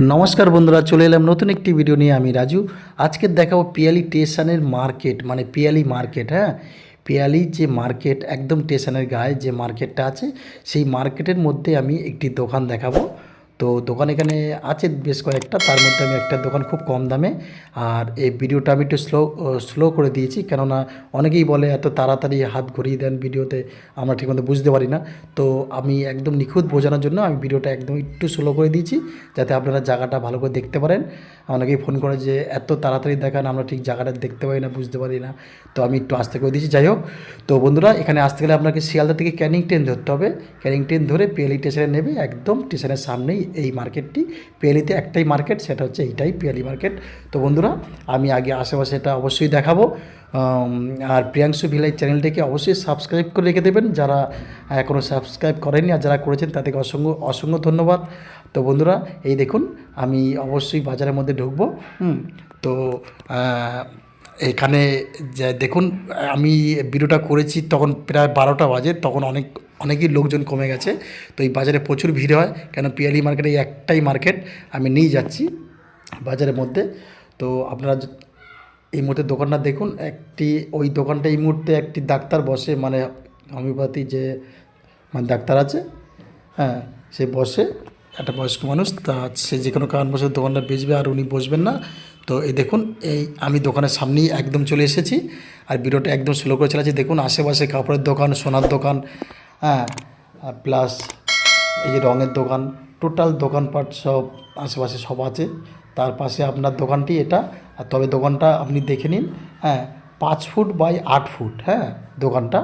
নমস্কার বন্ধুরা, চলে এলাম নতুন একটি ভিডিও নিয়ে আমি রাজু। আজকে দেখাবো পিয়ালি স্টেশনের মার্কেট মানে পিয়ালি মার্কেট হ্যাঁ? পিয়ালি যে মার্কেট একদম স্টেশনের গায়ে যে মার্কেটটা আছে, সেই মার্কেটের মধ্যে আমি একটি দোকান দেখাবো। তো দোকান এখানে আছে বেশ কয়েকটা, তার মধ্যে আমি একটা দোকান খুব কম দামে। আর এই ভিডিওটা আমি একটু স্লো স্লো করে দিয়েছি, কেননা অনেকেই বলে এত তাড়াতাড়ি হাত ঘুরিয়ে দেন ভিডিওতে, আমরা ঠিকমতো বুঝতে পারি না। তো আমি একদম নিখুঁত বোঝানোর জন্য আমি ভিডিওটা একদম একটু স্লো করে দিয়েছি, যাতে আপনারা জায়গাটা ভালো করে দেখতে পারেন। অনেকেই ফোন করে যে, এত তাড়াতাড়ি দেখান, আমরা ঠিক জায়গাটা দেখতে পারি না, বুঝতে পারি না। তো আমি একটু আস্তে করে দিয়েছি, যাই হোক। তো বন্ধুরা, এখানে আসতে গেলে আপনাকে শিয়ালদা থেকে ক্যানিং ট্রেন ধরতে হবে। ক্যানিং ট্রেন ধরে পিএলি স্টেশনে নেবে, একদম স্টেশনের সামনেই এই মার্কেটটি। পিএলিতে একটাই মার্কেট সেটা হচ্ছে এইটাই পিয়ালি মার্কেট। তো বন্ধুরা আমি আগে আশেপাশে এটা অবশ্যই দেখাবো। আর প্রিয়াংশু ভিলাই চ্যানেলটিকে অবশ্যই সাবস্ক্রাইব করে রেখে দেবেন। যারা এখনও সাবস্ক্রাইব করেননি আর যারা করেছেন তাদেরকে অসংখ্য অসংখ্য ধন্যবাদ। তো বন্ধুরা এই দেখুন আমি অবশ্যই বাজারের মধ্যে ঢুকবো। হুম, তো এখানে দেখুন আমি ভিডিওটা করেছি তখন প্রায় বারোটা বাজে তখন অনেক অনেকই লোকজন কমে গেছে, তো এই বাজারে প্রচুর ভিড় হয়, কেন পিয়ালি মার্কেটে একটাই মার্কেট আমি নিয়ে যাচ্ছি বাজারের মধ্যে। তো আপনারা এই মুহূর্তে দোকানটা দেখুন, একটি, ওই দোকানটা এই মুহূর্তে একটি ডাক্তার বসে মানে হোমিওপ্যাথি যে মানে ডাক্তার আছে হ্যাঁ সে বসে, একটা বয়স্ক মানুষ, তা সে যে কোনো কারণবশত দোকানটা বেচবে আর উনি বসবেন না। তো এই দেখুন, এই আমি দোকানের সামনেই একদম চলে এসেছি, আর ভিডিওটা একদম স্লো করে চালাচ্ছি, দেখুন আশেপাশে কাপড়ের দোকান, সোনার দোকান হ্যাঁ প্লাস এই যে রঙের দোকান টোটাল দোকানপাট সব আশেপাশে সব আছে। তার পাশে আপনার দোকানটি এটা, আর তবে দোকানটা আপনি দেখে নিন হ্যাঁ পাঁচ ফুট বাই আট ফুট হ্যাঁ দোকানটা।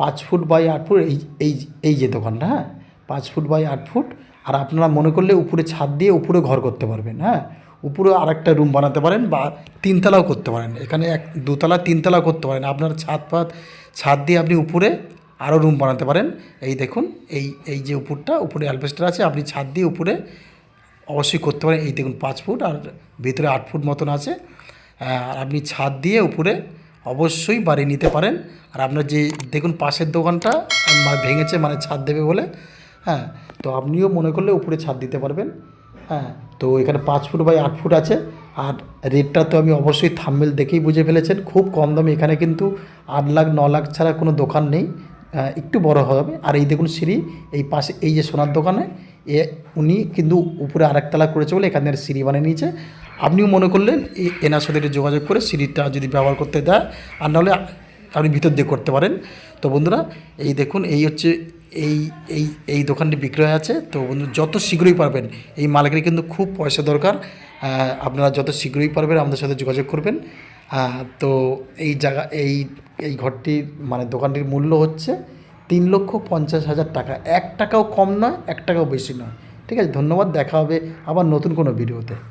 পাঁচ ফুট বাই আট ফুট, এই এই এই যে দোকানটা হ্যাঁ পাঁচ ফুট বাই আট ফুট, আর আপনারা মনে করলে উপরে ছাদ দিয়ে উপরে ঘর করতে পারবেন হ্যাঁ উপরে আরেকটা রুম বানাতে পারেন বা তিনতলাও করতে পারেন। এখানে এক, দুতলা তিনতলাও করতে পারেন। আপনার ছাদ পাত, ছাদ দিয়ে আপনি উপরে আরও রুম বানাতে পারেন। এই দেখুন, এই এই যে উপরটা, উপরে অ্যালবেস্টার আছে, আপনি ছাদ দিয়ে উপরে অবশ্যই করতে পারেন। এই দেখুন, পাঁচ ফুট আর ভিতরে আট ফুট মতন আছে। আর আপনি ছাদ দিয়ে উপরে অবশ্যই বাড়ি নিতে পারেন। আর আপনার যে, দেখুন, পাশের দোকানটা ভেঙেছে মানে ছাদ দেবে বলে। হ্যাঁ তো আপনিও মনে করলে উপরে ছাদ দিতে পারবেন। হ্যাঁ তো এখানে পাঁচ ফুট বাই আট ফুট আছে। আর রেটটা তো আমি অবশ্যই থাম্বেল দেখেই বুঝে ফেলেছেন। খুব কম দামে এখানে কিন্তু আট লাখ, ন লাখ ছাড়া কোনো দোকান নেই। একটু বড় হবে আর এই দেখুন সিঁড়ি, এই পাশে, এই যে সোনার দোকানে এ উনি কিন্তু উপরে আরেকতলা করেছে বলে এখানে সিঁড়ি বানিয়ে নিয়েছে। আপনিও মনে করলেন এনার সাথে একটু যোগাযোগ করে সিঁড়িটা যদি ব্যবহার করতে দেয়, আর নাহলে আপনি ভিতর দিয়ে করতে পারেন। তো বন্ধুরা, এই দেখুন, এই হচ্ছে, এই এই এই দোকানটি বিক্রয় আছে। তো বন্ধু, যত শীঘ্রই পারবেন, এই মালিকের কিন্তু খুব পয়সা দরকার। আপনারা যত শীঘ্রই পারবেন, আমাদের সাথে যোগাযোগ করবেন। তো এই জায়গা, এই এই ঘরটির মানে দোকানটির মূল্য হচ্ছে তিন লক্ষ পঞ্চাশ হাজার টাকা। এক টাকাও কম নয়, এক টাকাও বেশি নয়। ঠিক আছে, ধন্যবাদ, দেখা হবে আবার নতুন কোনো ভিডিওতে।